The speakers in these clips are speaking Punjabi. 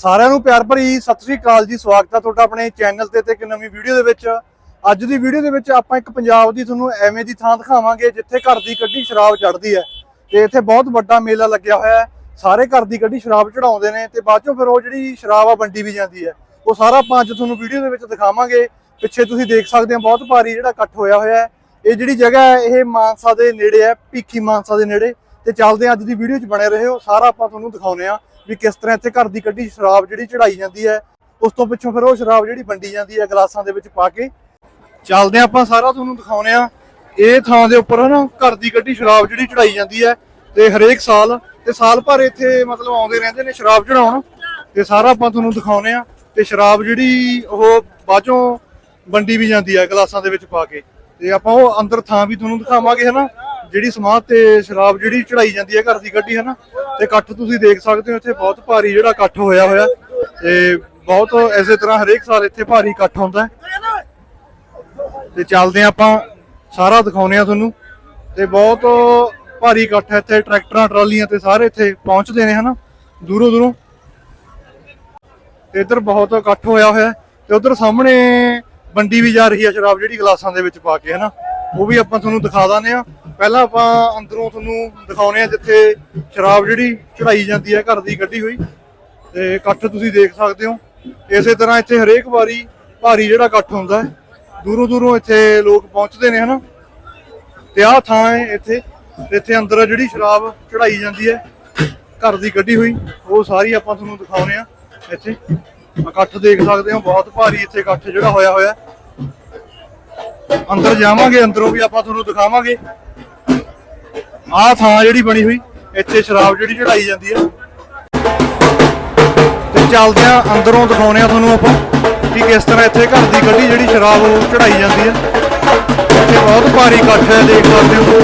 ਸਾਰਿਆਂ ਨੂੰ ਪਿਆਰ ਭਰੀ ਸਤਿ ਸ੍ਰੀ ਅਕਾਲ ਜੀ। ਸਵਾਗਤ ਹੈ ਤੁਹਾਡਾ ਆਪਣੇ ਚੈਨਲ ਤੇ ਤੇ ਇੱਕ ਨਵੀਂ ਵੀਡੀਓ ਦੇ ਵਿੱਚ। ਅੱਜ ਦੀ ਵੀਡੀਓ ਦੇ ਵਿੱਚ ਆਪਾਂ ਇੱਕ ਪੰਜਾਬ ਦੀ ਤੁਹਾਨੂੰ ਐਵੇਂ ਦੀ ਥਾਂ ਦਿਖਾਵਾਂਗੇ ਜਿੱਥੇ ਘਰ ਦੀ ਕੱਢੀ ਸ਼ਰਾਬ ਚੜ੍ਹਦੀ ਹੈ। ਤੇ ਇੱਥੇ ਬਹੁਤ ਵੱਡਾ ਮੇਲਾ ਲੱਗਿਆ ਹੋਇਆ ਹੈ। ਸਾਰੇ ਘਰ ਦੀ ਕੱਢੀ ਸ਼ਰਾਬ ਚੜਾਉਂਦੇ ਨੇ ਤੇ ਬਾਅਦ ਚੋਂ ਫਿਰ ਉਹ ਜਿਹੜੀ ਸ਼ਰਾਬ ਆ ਵੰਡੀ ਵੀ ਜਾਂਦੀ ਹੈ। ਉਹ ਸਾਰਾ ਆਪਾਂ ਅੱਜ ਤੁਹਾਨੂੰ ਵੀਡੀਓ ਦੇ ਵਿੱਚ ਦਿਖਾਵਾਂਗੇ। ਪਿੱਛੇ ਤੁਸੀਂ ਦੇਖ ਸਕਦੇ ਹੋ ਬਹੁਤ ਭਾਰੀ ਜਿਹੜਾ ਇਕੱਠ ਹੋਇਆ ਹੋਇਆ ਹੈ। ਇਹ ਜਿਹੜੀ ਜਗ੍ਹਾ ਹੈ, ਇਹ ਮਾਨਸਾ ਦੇ ਨੇੜੇ ਹੈ, ਭੀਖੀ ਮਾਨਸਾ ਦੇ ਨੇੜੇ। ਤੇ ਚੱਲਦੇ ਹਾਂ ਅੱਜ ਦੀ ਵੀਡੀਓ 'ਚ ਬਣੇ ਰਹੋ। ਸਾਰਾ ਆਪਾਂ ਤੁਹਾਨੂੰ ਦਿਖਾਉਨੇ ਆ ਵੀ ਕਿਸ ਤਰ੍ਹਾਂ ਇੱਥੇ ਘਰ ਦੀ ਕੱਢੀ ਸ਼ਰਾਬ ਜਿਹੜੀ ਚੜਾਈ ਜਾਂਦੀ ਹੈ, ਉਸ ਤੋਂ ਪਿੱਛੋਂ ਫਿਰ ਉਹ ਸ਼ਰਾਬ ਜਿਹੜੀ ਵੰਡੀ ਜਾਂਦੀ ਹੈ ਗਲਾਸਾਂ ਦੇ ਵਿੱਚ ਪਾ ਕੇ। ਚੱਲਦੇ ਹਾਂ ਆਪਾਂ, ਸਾਰਾ ਤੁਹਾਨੂੰ ਦਿਖਾਉਨੇ ਆ ਇਹ ਥਾਂ ਦੇ ਉੱਪਰ ਨਾ ਘਰ ਦੀ ਕੱਢੀ ਸ਼ਰਾਬ ਜਿਹੜੀ ਚੜਾਈ ਜਾਂਦੀ ਹੈ ਤੇ ਹਰੇਕ ਸਾਲ, ਤੇ ਸਾਲ ਭਰ ਇੱਥੇ ਮਤਲਬ ਆਉਂਦੇ ਰਹਿੰਦੇ ਨੇ ਸ਼ਰਾਬ ਚੜਾਉਣ। ਤੇ ਸਾਰਾ ਆਪਾਂ ਤੁਹਾਨੂੰ ਦਿਖਾਉਨੇ ਆ ਤੇ ਸ਼ਰਾਬ ਜਿਹੜੀ ਉਹ ਬਾਅਦੋਂ ਵੰਡੀ ਵੀ ਜਾਂਦੀ ਹੈ ਗਲਾਸਾਂ ਦੇ ਵਿੱਚ ਪਾ ਕੇ। ਤੇ ਆਪਾਂ ਉਹ ਅੰਦਰ ਥਾਂ ਵੀ ਤੁਹਾਨੂੰ ਦਿਖਾਵਾਂਗੇ ਹਨਾ। ਜਿਹੜੀ ਸਮਾਧ ਤੇ ਸ਼ਰਾਬ ਜਿਹੜੀ ਚੜਾਈ ਜਾਂਦੀ ਹੈ ਘਰ ਦੀ ਕੱਢੀ ਹਨਾ? ਤੇ ਇਕੱਠ ਤੁਸੀਂ ਦੇਖ ਸਕਦੇ ਹੋ, ਇੱਥੇ ਬਹੁਤ ਭਾਰੀ ਜਿਹੜਾ ਇਕੱਠ ਹੋਇਆ ਹੋਇਆ। ਤੇ ਬਹੁਤ ਐਸੇ ਤਰ੍ਹਾਂ ਹਰੇਕ ਸਾਲ ਇੱਥੇ ਭਾਰੀ ਇਕੱਠ ਹੁੰਦਾ ਤੇ ਚੱਲਦੇ ਹਾਂ ਆਪਾਂ, ਸਾਰਾ ਦਿਖਾਉਨੇ ਆ ਤੁਹਾਨੂੰ। ਤੇ ਬਹੁਤ ਭਾਰੀ ਇਕੱਠ ਹੈ ਇੱਥੇ, ਟਰੈਕਟਰਾਂ, ਟਰਾਲੀਆਂ ਤੇ ਸਾਰੇ ਇੱਥੇ ਪਹੁੰਚਦੇ ਨੇ, ਹਨਾ? ਦੂਰੋਂ ਦੂਰੋਂ। ਤੇ ਇੱਧਰ ਬਹੁਤ ਇਕੱਠ ਹੋਇਆ ਹੋਇਆ ਤੇ ਉਧਰ ਸਾਹਮਣੇ ਵੰਡੀ ਵੀ ਜਾ ਰਹੀ ਹੈ ਸ਼ਰਾਬ ਜਿਹੜੀ ਗਲਾਸਾਂ ਦੇ ਵਿੱਚ ਪਾ ਕੇ, ਹਨਾ? ਉਹ ਵੀ ਆਪਾਂ ਤੁਹਾਨੂੰ ਦਿਖਾ ਦਾਂਦੇ ਆ ਪਹਿਲਾਂ ਆਪਾਂ ਅੰਦਰੋਂ ਤੁਹਾਨੂੰ ਦਿਖਾਉਨੇ ਆ ਜਿੱਥੇ ਸ਼ਰਾਬ ਜਿਹੜੀ ਚੜਾਈ ਜਾਂਦੀ ਹੈ, ਘਰ ਦੀ ਕੱਢੀ ਹੋਈ। ਤੇ ਇਕੱਠ ਤੁਸੀਂ ਦੇਖ ਸਕਦੇ ਹੋ। ਇਸੇ ਤਰ੍ਹਾਂ ਇੱਥੇ ਹਰੇਕ ਵਾਰੀ ਭਾਰੀ ਜਿਹੜਾ ਇਕੱਠ ਹੁੰਦਾ ਹੈ, ਦੂਰੋਂ ਦੂਰੋਂ ਇੱਥੇ ਲੋਕ ਪਹੁੰਚਦੇ ਨੇ, ਹਨਾ? ਤੇ ਆਹ ਥਾਂ ਹੈ ਇੱਥੇ ਇੱਥੇ ਅੰਦਰ ਜਿਹੜੀ ਸ਼ਰਾਬ ਚੜਾਈ ਜਾਂਦੀ ਹੈ, ਘਰ ਦੀ ਕੱਢੀ ਹੋਈ। ਉਹ ਸਾਰੀ ਆਪਾਂ ਤੁਹਾਨੂੰ ਦਿਖਾਉਨੇ ਆ ਇੱਥੇ। ਇਕੱਠ ਦੇਖ ਸਕਦੇ ਹੋ, ਬਹੁਤ ਭਾਰੀ ਇੱਥੇ ਇਕੱਠ ਜਿਹੜਾ ਹੋਇਆ ਹੋਇਆ। ਅੰਦਰ ਜਾਵਾਂਗੇ, ਅੰਦਰੋਂ ਵੀ ਆਪਾਂ ਤੁਹਾਨੂੰ ਦਿਖਾਵਾਂਗੇ। ਆਹ ਥਾਂ ਜਿਹੜੀ ਬਣੀ ਹੋਈ, ਇੱਥੇ ਸ਼ਰਾਬ ਜਿਹੜੀ ਚੜਾਈ ਜਾਂਦੀ ਹੈ ਤੇ ਚੱਲਦੇ ਆ ਅੰਦਰੋਂ ਦਿਖਾਉਨੇ ਆ ਤੁਹਾਨੂੰ ਆਪਾਂ ਕਿ ਕਿਸ ਤਰ੍ਹਾਂ ਇੱਥੇ ਘਰ ਦੀ ਗੱਡੀ ਜਿਹੜੀ ਸ਼ਰਾਬ ਉਹ ਚੜਾਈ ਜਾਂਦੀ ਹੈ ਇੱਥੇ ਬਹੁਤ ਭਾਰੀ ਇਕੱਠ ਹੈ, ਦੇਖ ਸਕਦੇ ਹੋ।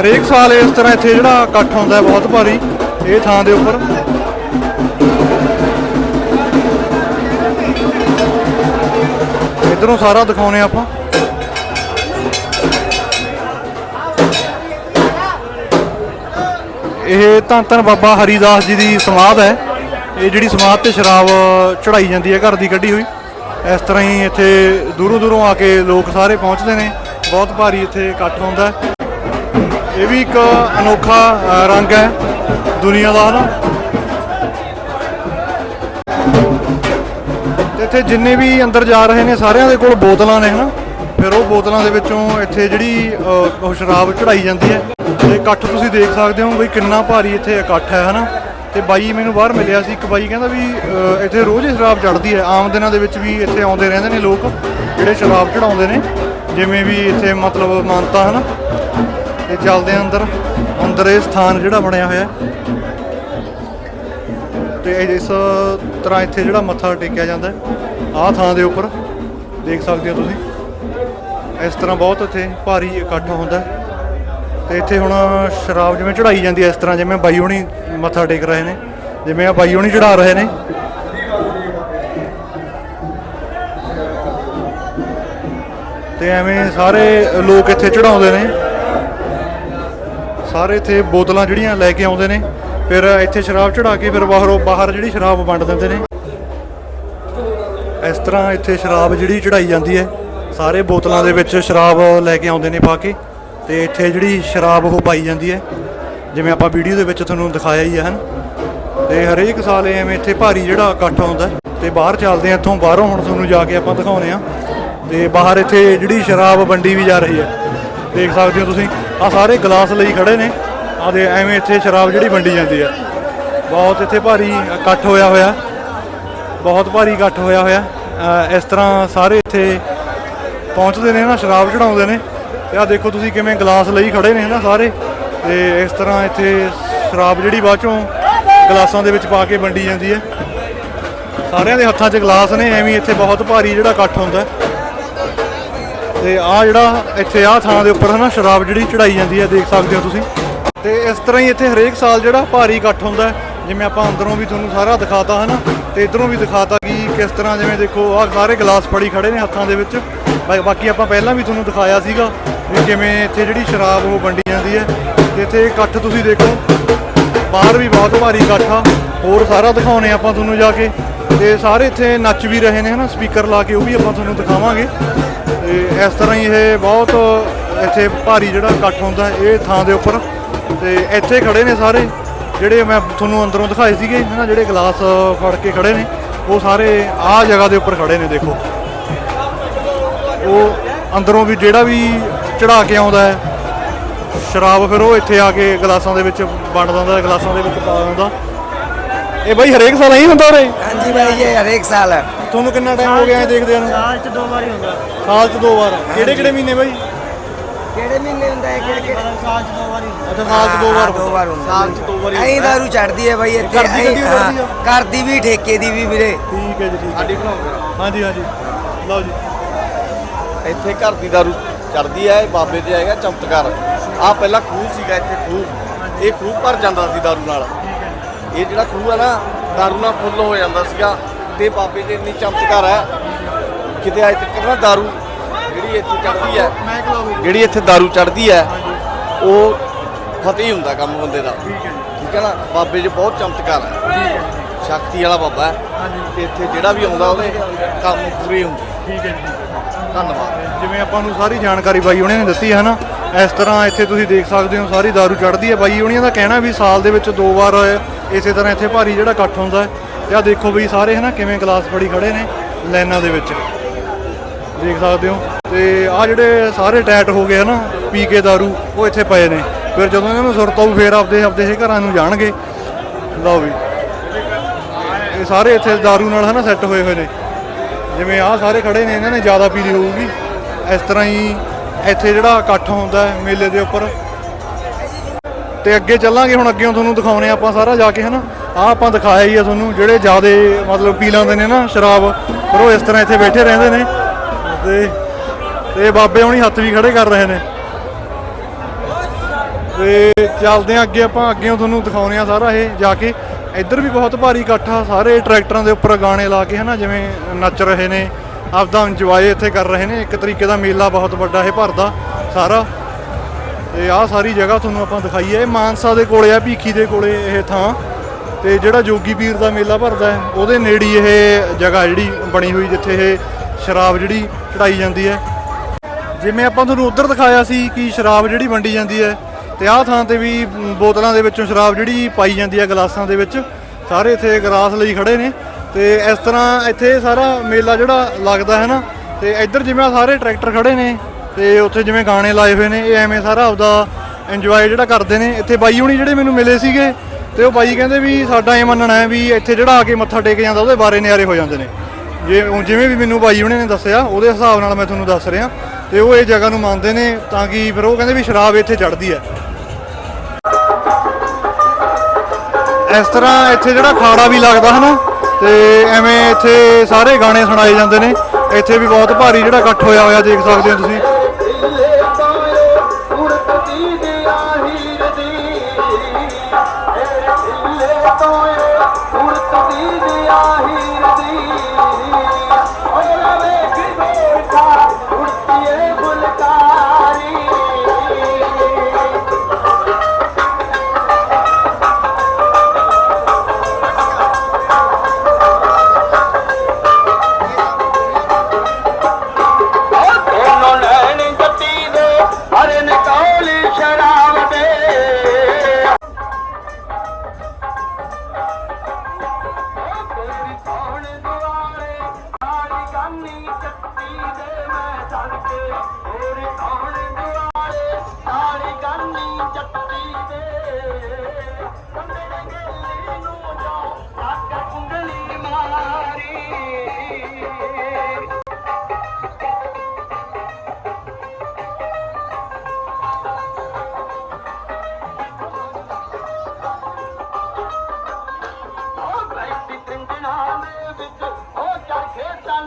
ਹਰੇਕ ਸਾਲ ਇਸ ਤਰ੍ਹਾਂ ਇੱਥੇ ਜਿਹੜਾ ਇਕੱਠ ਹੁੰਦਾ ਬਹੁਤ ਭਾਰੀ, ਇਹ ਥਾਂ ਦੇ ਉੱਪਰ। ਇਧਰੋਂ ਸਾਰਾ ਦਿਖਾਉਨੇ ਆਪਾਂ। ਇਹ ਧੰਨ ਧੰਨ ਬਾਬਾ ਹਰੀਦਾਸ ਜੀ ਦੀ ਸਮਾਧ ਹੈ। ਇਹ ਜਿਹੜੀ ਸਮਾਧ ਤੇ ਸ਼ਰਾਬ ਚੜਾਈ ਜਾਂਦੀ ਹੈ, ਘਰ ਦੀ ਕੱਢੀ ਹੋਈ। ਇਸ ਤਰ੍ਹਾਂ ਹੀ ਇੱਥੇ ਦੂਰੋਂ ਦੂਰੋਂ ਆ ਕੇ ਲੋਕ ਸਾਰੇ ਪਹੁੰਚਦੇ ਨੇ। ਬਹੁਤ ਭਾਰੀ ਇੱਥੇ ਇਕੱਠ ਹੁੰਦਾ ਇਹ ਵੀ ਇੱਕ ਅਨੋਖਾ ਰੰਗ ਹੈ ਦੁਨੀਆ ਦਾ, ਹਨਾ? ਇੱਥੇ ਜਿੰਨੇ ਵੀ ਅੰਦਰ ਜਾ ਰਹੇ ਨੇ ਸਾਰਿਆਂ ਦੇ ਕੋਲ ਬੋਤਲਾਂ ਨੇ, ਹਨਾ? ਫਿਰ ਉਹ ਬੋਤਲਾਂ ਦੇ ਵਿੱਚੋਂ ਇੱਥੇ ਜਿਹੜੀ ਉਹ ਸ਼ਰਾਬ ਚੜਾਈ ਜਾਂਦੀ ਹੈ। ਤੇ ਇਕੱਠ ਤੁਸੀਂ ਦੇਖ ਸਕਦੇ ਹੋ ਬਈ ਕਿੰਨਾ ਭਾਰੀ ਇੱਥੇ ਇਕੱਠ ਹੈ, ਹਨਾ? ਤੇ ਬਾਈ ਮੈਨੂੰ ਬਾਹਰ ਮਿਲਿਆ ਸੀ, ਇੱਕ ਬਾਈ ਕਹਿੰਦਾ ਵੀ ਇੱਥੇ ਰੋਜ਼ ਹੀ ਸ਼ਰਾਬ ਚੜਦੀ ਹੈ। ਆਮ ਦਿਨਾਂ ਦੇ ਵਿੱਚ ਵੀ ਇੱਥੇ ਆਉਂਦੇ ਰਹਿੰਦੇ ਨੇ ਲੋਕ, ਜਿਹੜੇ ਸ਼ਰਾਬ ਚੜਾਉਂਦੇ ਨੇ। ਜਿਵੇਂ ਵੀ ਇੱਥੇ ਮਤਲਬ ਮਾਨਤਾ, ਹਨਾ? ਤੇ ਚੱਲਦੇ ਅੰਦਰ। ਅੰਦਰ ਇਹ ਸਥਾਨ ਜਿਹੜਾ ਬਣਿਆ ਹੋਇਆ ਹੈ। ਤੇ ਇਸ ਤਰ੍ਹਾਂ ਇੱਥੇ ਜਿਹੜਾ ਮੱਥਾ ਟੇਕਿਆ ਜਾਂਦਾ ਆਹ ਥਾਂ ਦੇ ਉੱਪਰ ਦੇਖ ਸਕਦੇ ਹੋ ਤੁਸੀਂ। ਇਸ ਤਰ੍ਹਾਂ ਬਹੁਤ ਇੱਥੇ ਭਾਰੀ ਇਕੱਠ ਹੁੰਦਾ ਹੈ। ਤੇ ਇੱਥੇ ਹੁਣ ਸ਼ਰਾਬ ਜਿਵੇਂ ਚੜਾਈ ਜਾਂਦੀ ਹੈ, ਇਸ ਤਰ੍ਹਾਂ ਜਿਵੇਂ ਬਾਈ ਹੋਣੀ ਮੱਥਾ ਟੇਕ ਰਹੇ ਨੇ, ਜਿਵੇਂ ਆ ਬਾਈ ਹੋਣੀ ਚੜਾ ਰਹੇ ਨੇ। ਤੇ ਐਵੇਂ ਸਾਰੇ ਲੋਕ ਇੱਥੇ ਚੜਾਉਂਦੇ ਨੇ। ਸਾਰੇ ਇੱਥੇ ਬੋਤਲਾਂ ਜਿਹੜੀਆਂ ਲੈ ਕੇ ਆਉਂਦੇ ਨੇ। ਫਿਰ ਇੱਥੇ ਸ਼ਰਾਬ ਚੜਾ ਕੇ ਫਿਰ ਬਾਹਰੋਂ ਬਾਹਰ ਜਿਹੜੀ ਸ਼ਰਾਬ ਵੰਡ ਦਿੰਦੇ ਨੇ। ਇਸ ਤਰ੍ਹਾਂ ਇੱਥੇ ਸ਼ਰਾਬ ਜਿਹੜੀ ਚੜਾਈ ਜਾਂਦੀ ਹੈ। ਸਾਰੇ ਬੋਤਲਾਂ ਦੇ ਵਿੱਚ ਸ਼ਰਾਬ ਲੈ ਕੇ ਆਉਂਦੇ ਨੇ ਪਾ ਕੇ ਤੇ ਇੱਥੇ ਜਿਹੜੀ ਸ਼ਰਾਬ ਉਹ ਪਾਈ ਜਾਂਦੀ ਹੈ। ਜਿਵੇਂ ਆਪਾਂ ਵੀਡੀਓ ਦੇ ਵਿੱਚ ਤੁਹਾਨੂੰ ਦਿਖਾਇਆ ਹੀ ਹੈ ਹਨ। ਤੇ ਹਰੇਕ ਸਾਲ ਐਵੇਂ ਇੱਥੇ ਭਾਰੀ ਜਿਹੜਾ ਇਕੱਠ ਹੁੰਦਾ ਹੈ ਤੇ ਬਾਹਰ ਚੱਲਦੇ ਆ ਇੱਥੋਂ ਬਾਹਰੋਂ ਹੁਣ ਤੁਹਾਨੂੰ ਜਾ ਕੇ ਆਪਾਂ ਦਿਖਾਉਨੇ ਆ ਤੇ ਬਾਹਰ ਇੱਥੇ ਜਿਹੜੀ ਸ਼ਰਾਬ ਵੰਡੀ ਵੀ ਜਾ ਰਹੀ ਹੈ। ਦੇਖ ਸਕਦੇ ਹੋ ਤੁਸੀਂ ਆ ਸਾਰੇ ਗਲਾਸ ਲਈ ਖੜੇ ਨੇ। ਆ ਦੇ ਐਵੇਂ ਇੱਥੇ ਸ਼ਰਾਬ ਜਿਹੜੀ ਵੰਡੀ ਜਾਂਦੀ ਹੈ ਬਹੁਤ ਇੱਥੇ ਭਾਰੀ ਇਕੱਠ ਹੋਇਆ ਹੋਇਆ। ਬਹੁਤ ਭਾਰੀ ਇਕੱਠ ਹੋਇਆ ਹੋਇਆ। ਇਸ ਤਰ੍ਹਾਂ ਸਾਰੇ ਇੱਥੇ ਪਹੁੰਚਦੇ ਨੇ ਨਾ, ਸ਼ਰਾਬ ਚੜਾਉਂਦੇ ਨੇ। ਤੇ ਆ ਦੇਖੋ ਤੁਸੀਂ ਕਿਵੇਂ ਗਲਾਸ ਲਈ ਖੜੇ ਨੇ ਨਾ ਸਾਰੇ। ਤੇ ਇਸ ਤਰ੍ਹਾਂ ਇੱਥੇ ਸ਼ਰਾਬ ਜਿਹੜੀ ਬਾਅਦ ਚੋਂ ਗਲਾਸਾਂ ਦੇ ਵਿੱਚ ਪਾ ਕੇ ਵੰਡੀ ਜਾਂਦੀ ਹੈ। ਸਾਰਿਆਂ ਦੇ ਹੱਥਾਂ 'ਚ ਗਲਾਸ ਨੇ, ਐਵੇਂ ਇੱਥੇ ਬਹੁਤ ਭਾਰੀ ਜਿਹੜਾ ਇਕੱਠ ਹੁੰਦਾ। ਹੈ ਤੇ ਆ ਜਿਹੜਾ ਇੱਥੇ ਆ ਥਾਂ ਦੇ ਉੱਪਰ ਹਨਾ ਸ਼ਰਾਬ ਜਿਹੜੀ ਚੜਾਈ ਜਾਂਦੀ ਹੈ, ਦੇਖ ਸਕਦੇ ਹੋ ਤੁਸੀਂ। ਤੇ ਇਸ ਤਰ੍ਹਾਂ ਹੀ ਇੱਥੇ ਹਰੇਕ ਸਾਲ ਜਿਹੜਾ ਭਾਰੀ ਇਕੱਠ ਹੁੰਦਾ ਜਿਵੇਂ ਆਪਾਂ ਅੰਦਰੋਂ ਵੀ ਤੁਹਾਨੂੰ ਸਾਰਾ ਦਿਖਾਤਾ ਹਨਾ, ਤੇ ਇਧਰੋਂ ਵੀ ਦਿਖਾਤਾ ਕਿ ਕਿਸ ਤਰ੍ਹਾਂ ਜਿਵੇਂ ਦੇਖੋ, ਆਹ ਸਾਰੇ ਗਲਾਸ ਫੜੀ ਖੜੇ ਨੇ ਹੱਥਾਂ ਦੇ ਵਿੱਚ। ਬਾਕੀ ਆਪਾਂ ਪਹਿਲਾਂ ਵੀ ਤੁਹਾਨੂੰ ਦਿਖਾਇਆ ਸੀਗਾ ਵੀ ਕਿਵੇਂ ਇੱਥੇ ਜਿਹੜੀ ਸ਼ਰਾਬ ਉਹ ਵੰਡੀ ਜਾਂਦੀ ਹੈ। ਤੇ ਇੱਥੇ ਇਕੱਠ ਤੁਸੀਂ ਦੇਖੋ, ਬਾਹਰ ਵੀ ਬਹੁਤ ਭਾਰੀ ਇਕੱਠ ਆ। ਹੋਰ ਸਾਰਾ ਦਿਖਾਉਣੇ ਆਪਾਂ ਤੁਹਾਨੂੰ ਜਾ ਕੇ। ਤੇ ਸਾਰੇ ਇੱਥੇ ਨੱਚ ਵੀ ਰਹੇ ਨੇ ਹਨਾ, ਸਪੀਕਰ ਲਾ ਕੇ, ਉਹ ਵੀ ਆਪਾਂ ਤੁਹਾਨੂੰ ਦਿਖਾਵਾਂਗੇ। ਤੇ ਇਸ ਤਰ੍ਹਾਂ ਹੀ ਇਹ ਬਹੁਤ ਇੱਥੇ ਭਾਰੀ ਜਿਹੜਾ ਇਕੱਠ ਹੁੰਦਾ ਇਹ ਥਾਂ ਦੇ ਉੱਪਰ। ਤੇ ਇੱਥੇ ਖੜੇ ਨੇ ਸਾਰੇ ਜਿਹੜੇ ਮੈਂ ਤੁਹਾਨੂੰ ਅੰਦਰੋਂ ਦਿਖਾਏ ਸੀਗੇ ਹਨਾ ਜਿਹੜੇ ਗਲਾਸ ਫੜ ਕੇ ਖੜੇ ਨੇ ਉਹ ਸਾਰੇ ਆਹ ਜਗ੍ਹਾ ਦੇ ਉੱਪਰ ਖੜੇ ਨੇ ਦੇਖੋ। ਉਹ ਅੰਦਰੋਂ ਵੀ ਜਿਹੜਾ ਵੀ ਚੜਾ ਕੇ ਆਉਂਦਾ ਹੈ ਸ਼ਰਾਬ ਫਿਰ ਉਹ ਇੱਥੇ ਆ ਕੇ ਗਲਾਸਾਂ ਦੇ ਵਿੱਚ ਵੰਡ ਦਿੰਦਾ ਹੈ, ਗਲਾਸਾਂ ਦੇ ਵਿੱਚ ਪਾ ਦਿੰਦਾ। ਇਹ ਬਾਈ ਹਰੇਕ ਸਾਲ ਐਂ ਹੁੰਦਾ ਉਰੇ? ਹਾਂਜੀ ਭਾਈ ਜੀ ਹਰੇਕ ਸਾਲ। ਹੈ ਤੁਹਾਨੂੰ ਕਿੰਨਾ ਟਾਈਮ ਹੋ ਗਿਆ ਇਹ ਦੇਖਦੇ ਨੂੰ? ਸਾਲ ਚ ਦੋ ਵਾਰੀ ਹੁੰਦਾ। ਸਾਲ 'ਚ ਦੋ ਵਾਰ। ਕਿਹੜੇ ਕਿਹੜੇ ਮਹੀਨੇ ਬਾਈ? ਕਿਹੜੇ ਮਹੀਨੇ ਹੁੰਦਾ ਹੈ ਕਿਹੜੇ ਕਿਹੜੇ ਸਾਲ ਚ ਦੋ ਵਾਰੀ ਹੁੰਦਾ। ਅੱਛਾ ਸਾਲ 'ਚ ਦੋ ਵਾਰ ਦੋ ਵਾਰ ਹੁੰਦਾ। ਸਾਲ 'ਚ ਦੋ ਵਾਰੀ ਐਂ ਦਾਰੂ ਚੜਦੀ ਹੈ ਭਾਈ ਇੱਥੇ। ਘਰ ਦੀ ਗੱਡੀ ਵੀ ਐਂ, ਚੜ੍ਹਦੀ ਆ? ਹਾਂ, ਘਰ ਦੀ ਵੀ ਠੇਕੇ ਦੀ ਵੀ ਵੀਰੇ। ਠੀਕ ਹੈ ਜੀ ਠੀਕ ਸਾਡੀ ਬਣਾਓ ਹਾਂਜੀ ਹਾਂਜੀ। ਲਓ ਜੀ। ਇੱਥੇ ਘਰ ਦੀ ਦਾਰੂ ਚੜਦੀ ਹੈ ਬਾਬੇ ਤੇ ਹੈਗਾ ਚਮਤਕਾਰ। ਆ ਪਹਿਲਾਂ ਖੂਹ ਸੀਗਾ ਇੱਥੇ ਖੂਹ। ਇਹ ਖੂਹ ਭਰ ਜਾਂਦਾ ਸੀ ਦਾਰੂ ਨਾਲ। ਇਹ ਜਿਹੜਾ ਖੂਹ ਹੈ ਨਾ ਦਾਰੂ ਨਾਲ ਫੁੱਲ ਹੋ ਜਾਂਦਾ ਸੀਗਾ। ਤੇ ਬਾਬੇ ਦੇ ਇੰਨੀ ਚਮਤਕਾਰ ਹੈ। ਕਿਤੇ ਅੱਜ ਤੱਕ ਨਾ ਦਾਰੂ ਜਿਹੜੀ ਇੱਥੇ ਚੜਦੀ ਹੈ ਜਿਹੜੀ ਇੱਥੇ ਦਾਰੂ ਚੜਦੀ ਹੈ ਉਹ ਫਤਿਹ ਹੀ ਹੁੰਦਾ ਕੰਮ ਬੰਦੇ ਦਾ। ਠੀਕ ਹੈ ਹੈ ਨਾ? ਬਾਬੇ 'ਚ ਬਹੁਤ ਚਮਤਕਾਰ ਹੈ। ਸ਼ਕਤੀ ਵਾਲਾ ਬਾਬਾ ਹੈ। ਤੇ ਇੱਥੇ ਜਿਹੜਾ ਵੀ ਆਉਂਦਾ ਉਹਦੇ ਕੰਮ ਪੂਰੇ ਹੁੰਦੇ। ਠੀਕ ਹੈ ਜੀ ਹੈ ਧੰਨਵਾਦ। ਜਿਵੇਂ ਆਪਾਂ ਨੂੰ ਸਾਰੀ ਜਾਣਕਾਰੀ ਬਾਈ ਉਹਨੇ ਨੇ ਦਿੱਤੀ ਹੈ ਨਾ ਇਸ ਤਰ੍ਹਾਂ ਇੱਥੇ ਤੁਸੀਂ ਦੇਖ ਸਕਦੇ ਹੋ ਸਾਰੀ ਦਾਰੂ ਚੜ੍ਹਦੀ ਹੈ। ਬਾਈ ਉਹਨੀਆਂ ਦਾ ਕਹਿਣਾ ਵੀ ਸਾਲ ਦੇ ਵਿੱਚ ਦੋ ਵਾਰ ਇਸੇ ਤਰ੍ਹਾਂ ਇੱਥੇ ਭਾਰੀ ਜਿਹੜਾ ਇਕੱਠ ਹੁੰਦਾ ਹੈ। ਤੇ ਆ ਦੇਖੋ ਬਈ ਸਾਰੇ ਹਨਾ ਕਿਵੇਂ ਗਲਾਸ ਫੜੀ ਖੜੇ ਨੇ ਲਾਈਨਾਂ ਦੇ ਵਿੱਚ। ਦੇਖ ਸਕਦੇ ਹੋ। ਤੇ ਆ ਜਿਹੜੇ ਸਾਰੇ ਟੈਟ ਹੋ ਗਏ ਨਾ ਪੀ ਕੇ ਦਾਰੂ, ਉਹ ਇੱਥੇ ਪਏ ਨੇ। ਫਿਰ ਜਦੋਂ ਇਹਨਾਂ ਨੂੰ ਸੁਰਤ ਆਊ, ਫਿਰ ਆਪਦੇ ਆਪਦੇ ਇਹ ਘਰਾਂ ਨੂੰ ਜਾਣਗੇ। ਲਓ ਵੀ। ਇਹ ਸਾਰੇ ਇੱਥੇ ਦਾਰੂ ਨਾਲ ਹਨਾ ਸੈੱਟ ਹੋਏ ਹੋਏ ਨੇ। ਜਿਵੇਂ ਆਹ ਸਾਰੇ ਖੜੇ ਨੇ, ਇਹਨਾਂ ਨੇ ਜ਼ਿਆਦਾ ਪੀ ਲਈ ਹੋਊਗੀ। ਇਸ ਤਰ੍ਹਾਂ ਹੀ ਇੱਥੇ ਜਿਹੜਾ ਇਕੱਠ ਹੁੰਦਾ ਹੈ ਮੇਲੇ ਦੇ ਉੱਪਰ। ਤੇ ਅੱਗੇ ਚੱਲਾਂਗੇ, ਹੁਣ ਅੱਗੇ ਤੁਹਾਨੂੰ ਦਿਖਾਉਣੇ ਆਪਾਂ ਸਾਰਾ ਜਾ ਕੇ ਹਨਾ। ਆਹ ਆਪਾਂ ਦਿਖਾਇਆ ਹੀ ਆ ਤੁਹਾਨੂੰ, ਜਿਹੜੇ ਜ਼ਿਆਦੇ ਮਤਲਬ ਪੀ ਲੈਂਦੇ ਨੇ ਨਾ ਸ਼ਰਾਬ ਪਰ ਉਹ ਇਸ ਤਰ੍ਹਾਂ ਇੱਥੇ ਬੈਠੇ ਰਹਿੰਦੇ ਨੇ। ਤੇ ਤੇ ਬਾਬੇ ਹੁਣੀ ਹੱਥ ਵੀ ਖੜੇ ਕਰ ਰਹੇ ਨੇ। ਤੇ ਚੱਲਦੇ ਆ ਅੱਗੇ ਆਪਾਂ, ਅੱਗੇ ਤੁਹਾਨੂੰ ਦਿਖਾਉਣੇ ਆ ਸਾਰਾ ਇਹ ਜਾ ਕੇ। ਇੱਧਰ ਵੀ ਬਹੁਤ ਭਾਰੀ ਇਕੱਠ ਆ, ਸਾਰੇ ਟਰੈਕਟਰਾਂ ਦੇ ਉੱਪਰ ਗਾਣੇ ਲਾ ਕੇ ਹਨਾ, ਜਿਵੇਂ ਨੱਚ ਰਹੇ ਨੇ, ਆਪਦਾ ਇੰਜੋਏ ਇੱਥੇ ਕਰ ਰਹੇ ਨੇ। ਇੱਕ ਤਰੀਕੇ ਦਾ ਮੇਲਾ ਬਹੁਤ ਵੱਡਾ ਇਹ ਭਰਦਾ ਸਾਰਾ। ਤੇ ਆਹ ਸਾਰੀ ਜਗ੍ਹਾ ਤੁਹਾਨੂੰ ਆਪਾਂ ਦਿਖਾਈ ਹੈ। ਇਹ ਮਾਨਸਾ ਦੇ ਕੋਲੇ ਆ, ਭੀਖੀ ਦੇ ਕੋਲੇ ਇਹ ਥਾਂ। ਤੇ ਜਿਹੜਾ ਜੋਗੀ ਪੀਰ ਦਾ ਮੇਲਾ ਭਰਦਾ ਹੈ, ਉਹਦੇ ਨੇੜੇ ਇਹ ਜਗ੍ਹਾ ਜਿਹੜੀ ਬਣੀ ਹੋਈ, ਜਿੱਥੇ ਇਹ ਸ਼ਰਾਬ ਜਿਹੜੀ ਚੜਾਈ ਜਾਂਦੀ ਹੈ। ਜਿਵੇਂ ਆਪਾਂ ਤੁਹਾਨੂੰ ਉਧਰ ਦਿਖਾਇਆ ਸੀ ਕਿ ਸ਼ਰਾਬ ਜਿਹੜੀ ਵੰਡੀ ਜਾਂਦੀ ਹੈ, ਤੇ ਆਹ ਥਾਂ ਤੇ ਵੀ ਬੋਤਲਾਂ ਦੇ ਵਿੱਚੋਂ ਸ਼ਰਾਬ ਜਿਹੜੀ ਪਾਈ ਜਾਂਦੀ ਹੈ ਗਲਾਸਾਂ ਦੇ ਵਿੱਚ, ਸਾਰੇ ਇੱਥੇ ਗਲਾਸ ਲਈ ਖੜੇ ਨੇ, ਤੇ ਇਸ ਤਰ੍ਹਾਂ ਇੱਥੇ ਸਾਰਾ ਮੇਲਾ ਜਿਹੜਾ ਲੱਗਦਾ ਹੈ ਨਾ, ਤੇ ਇੱਧਰ ਜਿਵੇਂ ਸਾਰੇ ਟਰੈਕਟਰ ਖੜੇ ਨੇ, ਤੇ ਉੱਥੇ ਜਿਵੇਂ ਗਾਣੇ ਲਾਏ ਹੋਏ ਨੇ, ਇਹ ਐਵੇਂ ਸਾਰਾ ਆਪਦਾ ਇੰਜੋਏ ਜਿਹੜਾ ਕਰਦੇ ਨੇ। ਇੱਥੇ ਬਾਈ ਹੁਣੀ ਜਿਹੜੇ ਮੈਨੂੰ ਮਿਲੇ ਸੀਗੇ, ਤੇ ਉਹ ਬਾਈ ਕਹਿੰਦੇ ਵੀ ਸਾਡਾ ਇਹ ਮੰਨਣਾ ਹੈ ਵੀ ਇੱਥੇ ਜਿਹੜਾ ਆ ਕੇ ਮੱਥਾ ਟੇਕ ਜਾਂਦਾ, ਉਹਦੇ ਬਾਰੇ ਨਿਆਰੇ ਹੋ ਜਾਂਦੇ ਨੇ। ਜੇ ਜਿਵੇਂ ਵੀ ਮੈਨੂੰ ਬਾਈ ਹੁਣੇ ਨੇ ਦੱਸਿਆ, ਉਹਦੇ ਹਿਸਾਬ ਨਾਲ ਮੈਂ ਤੁਹਾਨੂੰ ਦੱਸ ਰਿਹਾ। ਤੇ ਉਹ ਇਹ ਜਗ੍ਹਾ ਨੂੰ ਮੰਨਦੇ ਨੇ ਤਾਂ ਕਿ ਫਿਰ ਉਹ ਕਹਿੰਦੇ ਵੀ ਸ਼ਰਾਬ ਇੱਥੇ ਚੜਦੀ ਹੈ। ਇਸ ਤਰ੍ਹਾਂ ਇੱਥੇ ਜਿਹੜਾ ਖਾੜਾ ਵੀ ਲੱਗਦਾ ਹਨਾ, ਤੇ ਐਵੇਂ ਇੱਥੇ ਸਾਰੇ ਗਾਣੇ ਸੁਣਾਏ ਜਾਂਦੇ ਨੇ। ਇੱਥੇ ਵੀ ਬਹੁਤ ਭਾਰੀ ਜਿਹੜਾ ਇਕੱਠ ਹੋਇਆ ਹੋਇਆ ਦੇਖ ਸਕਦੇ ਹੋ ਤੁਸੀਂ।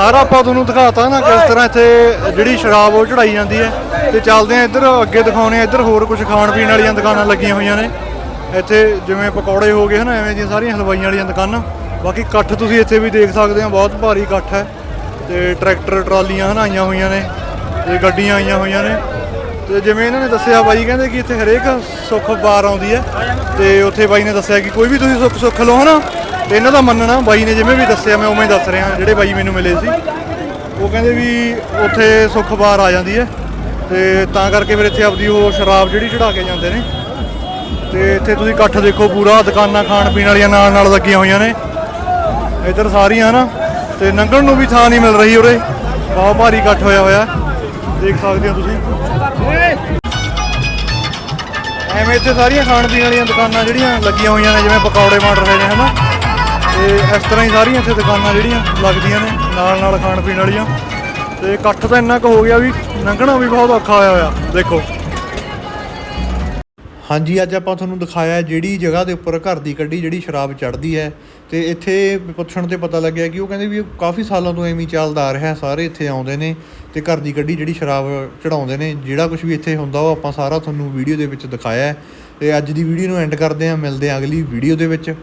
ਸਾਰਾ ਆਪਾਂ ਤੁਹਾਨੂੰ ਦਿਖਾਤਾ ਨਾ ਕਿਸ ਤਰ੍ਹਾਂ ਇੱਥੇ ਜਿਹੜੀ ਸ਼ਰਾਬ ਉਹ ਚੜਾਈ ਜਾਂਦੀ ਹੈ ਤੇ ਚੱਲਦੇ ਆ ਇੱਧਰ, ਅੱਗੇ ਦਿਖਾਉਣੇ ਆ ਇੱਧਰ, ਹੋਰ ਕੁਝ ਖਾਣ ਪੀਣ ਵਾਲੀਆਂ ਦੁਕਾਨਾਂ ਲੱਗੀਆਂ ਹੋਈਆਂ ਨੇ। ਇੱਥੇ ਜਿਵੇਂ ਪਕੌੜੇ ਹੋ ਗਏ ਹਨਾ, ਐਵੇਂ ਦੀਆਂ ਸਾਰੀਆਂ ਹਲਵਾਈਆਂ ਵਾਲੀਆਂ ਦੁਕਾਨਾਂ। ਬਾਕੀ ਇਕੱਠ ਤੁਸੀਂ ਇੱਥੇ ਵੀ ਦੇਖ ਸਕਦੇ ਹੋ, ਬਹੁਤ ਭਾਰੀ ਇਕੱਠ ਹੈ। ਤੇ ਟਰੈਕਟਰ, ਟਰਾਲੀਆਂ ਹਨਾ ਆਈਆਂ ਹੋਈਆਂ ਨੇ, ਤੇ ਗੱਡੀਆਂ ਆਈਆਂ ਹੋਈਆਂ ਨੇ। ਤੇ ਜਿਵੇਂ ਇਹਨਾਂ ਨੇ ਦੱਸਿਆ, ਬਾਈ ਕਹਿੰਦੇ ਕਿ ਇੱਥੇ ਹਰੇਕ ਸੁੱਖ ਬਾਰ ਆਉਂਦੀ ਹੈ। ਤੇ ਉੱਥੇ ਬਾਈ ਨੇ ਦੱਸਿਆ ਕਿ ਕੋਈ ਵੀ ਤੁਸੀਂ ਸੁੱਖ ਸੁੱਖ ਲਓ ਹਨਾ। ਤੇ ਇਹਨਾਂ ਦਾ ਮੰਨਣਾ, ਬਾਈ ਨੇ ਜਿਵੇਂ ਵੀ ਦੱਸਿਆ, ਮੈਂ ਉਵੇਂ ਹੀ ਦੱਸ ਰਿਹਾ, ਜਿਹੜੇ ਬਾਈ ਮੈਨੂੰ ਮਿਲੇ ਸੀ। ਉਹ ਕਹਿੰਦੇ ਵੀ ਉੱਥੇ ਸੁੱਖ ਬਾਰ ਆ ਜਾਂਦੀ ਹੈ। ਤੇ ਤਾਂ ਕਰਕੇ ਫਿਰ ਇੱਥੇ ਆਪਦੀ ਉਹ ਸ਼ਰਾਬ ਜਿਹੜੀ ਚੜਾ ਕੇ ਜਾਂਦੇ ਨੇ। ਤੇ ਇੱਥੇ ਤੁਸੀਂ ਇਕੱਠ ਦੇਖੋ ਪੂਰਾ, ਦੁਕਾਨਾਂ ਖਾਣ ਪੀਣ ਵਾਲੀਆਂ ਨਾਲ ਨਾਲ ਲੱਗੀਆਂ ਹੋਈਆਂ ਨੇ। ਇੱਧਰ ਸਾਰੀਆਂ ਨਾ, ਤੇ ਲੰਘਣ ਨੂੰ ਵੀ ਥਾਂ ਨਹੀਂ ਮਿਲ ਰਹੀ ਉਰੇ। ਬਹੁਤ ਭਾਰੀ ਇਕੱਠ ਹੋਇਆ ਹੋਇਆ। ਦੇਖ ਸਕਦੇ ਹੋ ਤੁਸੀਂ। ਐਵੇਂ ਇੱਥੇ ਸਾਰੀਆਂ ਖਾਣ ਪੀਣ ਵਾਲੀਆਂ ਦੁਕਾਨਾਂ ਜਿਹੜੀਆਂ ਲੱਗੀਆਂ ਹੋਈਆਂ ਨੇ, ਜਿਵੇਂ ਪਕੌੜੇ ਬਣ ਰਹੇ ਨੇ, ਹਨਾ? ਤੇ ਇਸ ਤਰ੍ਹਾਂ ਹੀ ਸਾਰੀਆਂ ਇੱਥੇ ਦੁਕਾਨਾਂ ਜਿਹੜੀਆਂ ਲੱਗਦੀਆਂ ਨੇ, ਨਾਲ ਨਾਲ ਖਾਣ ਪੀਣ ਵਾਲੀਆਂ। ਤੇ ਇਕੱਠ ਤਾਂ ਇੰਨਾ ਕੁ ਹੋ ਗਿਆ ਵੀ ਲੰਘਣਾ ਵੀ ਬਹੁਤ ਔਖਾ ਹੋਇਆ ਹੋਇਆ, ਦੇਖੋ। ਹਾਂਜੀ, ਅੱਜ ਆਪਾਂ ਤੁਹਾਨੂੰ ਦਿਖਾਇਆ ਹੈ ਜਿਹੜੀ ਜਗ੍ਹਾ ਦੇ ਉੱਪਰ ਘਰ ਦੀ ਕੱਢੀ ਜਿਹੜੀ ਸ਼ਰਾਬ ਚੜ੍ਹਦੀ ਹੈ। ਤੇ ਇੱਥੇ ਪੁੱਛਣ ਤੇ ਪਤਾ ਲੱਗਿਆ ਕਿ ਉਹ ਕਹਿੰਦੇ ਵੀ ਕਾਫੀ ਸਾਲਾਂ ਤੋਂ ਐਵੇਂ ਚੱਲਦਾ ਆ ਰਿਹਾ ਸਾਰੇ ਇੱਥੇ ਆਉਂਦੇ ਨੇ ਤੇ ਘਰ ਦੀ ਕੱਢੀ ਜਿਹੜੀ ਸ਼ਰਾਬ ਚੜਾਉਂਦੇ ਨੇ, ਜਿਹੜਾ ਕੁਝ ਵੀ ਇੱਥੇ ਹੁੰਦਾ ਉਹ ਆਪਾਂ ਸਾਰਾ ਤੁਹਾਨੂੰ ਵੀਡੀਓ ਦੇ ਵਿੱਚ ਦਿਖਾਇਆ ਹੈ। ਤੇ ਅੱਜ ਦੀ ਵੀਡੀਓ ਨੂੰ ਐਂਡ ਕਰਦੇ ਹਾਂ, ਮਿਲਦੇ ਹਾਂ ਅਗਲੀ ਵੀਡੀਓ ਦੇ ਵਿੱਚ।